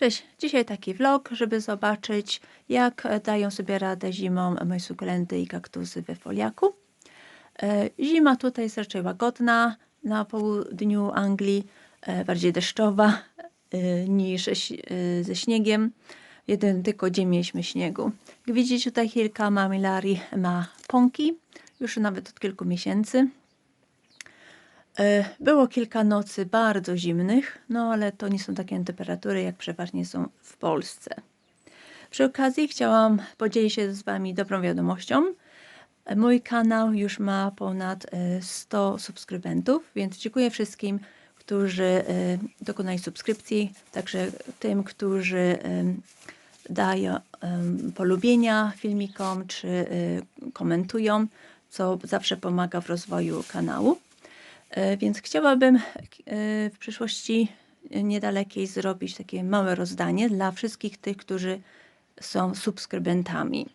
Cześć, dzisiaj taki vlog, żeby zobaczyć jak dają sobie radę zimą moje sukulenty i kaktusy we foliaku. E, Zima tutaj jest raczej łagodna, na południu Anglii e, bardziej deszczowa e, niż ze śniegiem. Jeden tylko dzień mieliśmy śniegu. Jak widzicie tutaj Hilka Mamilari ma pąki, już nawet od kilku miesięcy. E, Było kilka nocy bardzo zimnych, no ale to nie są takie temperatury, jak przeważnie są w Polsce. Przy okazji chciałam podzielić się z Wami dobrą wiadomością. E, Mój kanał już ma ponad e, 100 subskrybentów, więc dziękuję wszystkim, którzy e, dokonali subskrypcji, także tym, którzy dają polubienia filmikom czy e, komentują, co zawsze pomaga w rozwoju kanału. E, Więc chciałabym e, w przyszłości niedalekiej zrobić takie małe rozdanie dla wszystkich tych, którzy są subskrybentami.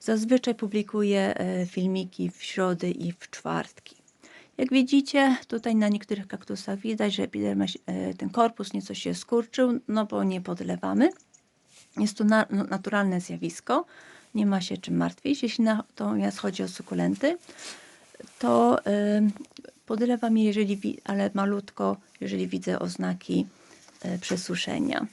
Zazwyczaj publikuję e, filmiki w środy i w czwartki. Jak widzicie, tutaj na niektórych kaktusach widać, że ten korpus nieco się skurczył, no bo nie podlewamy. Jest to na, no, naturalne zjawisko, nie ma się czym martwić. Jeśli natomiast chodzi o sukulenty, to podlewam je, jeżeli, ale malutko, jeżeli widzę oznaki y, przesuszenia.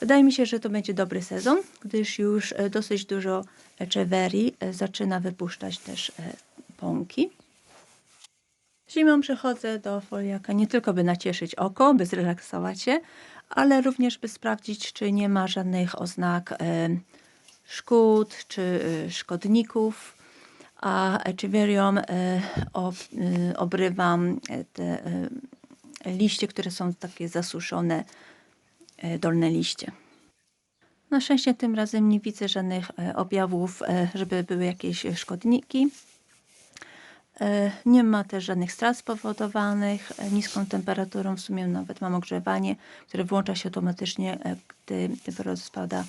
Wydaje mi się, że to będzie dobry sezon, gdyż już y, dosyć dużo Echeverii y, zaczyna wypuszczać też pąki. Zimą przychodzę do foliaka nie tylko by nacieszyć oko, by zrelaksować się, ale również by sprawdzić, czy nie ma żadnych oznak e, szkód czy e, szkodników. A Echeverium e, e, obrywam e, te liście, które są takie zasuszone, dolne liście. Na szczęście tym razem nie widzę żadnych objawów, żeby były jakieś szkodniki. Nie ma też żadnych strat spowodowanych niską temperaturą. W sumie nawet mam ogrzewanie, które włącza się automatycznie, gdy temperatura spada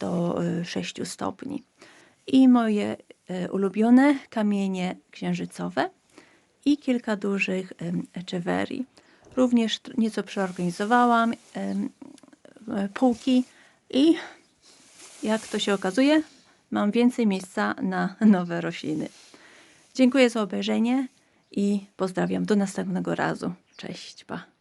do e, 6 stopni. I moje e, ulubione kamienie księżycowe i kilka dużych Echeverii. Również nieco przeorganizowałam e, półki i jak to się okazuje, mam więcej miejsca na nowe rośliny. Dziękuję za obejrzenie i pozdrawiam do następnego razu. Cześć, pa.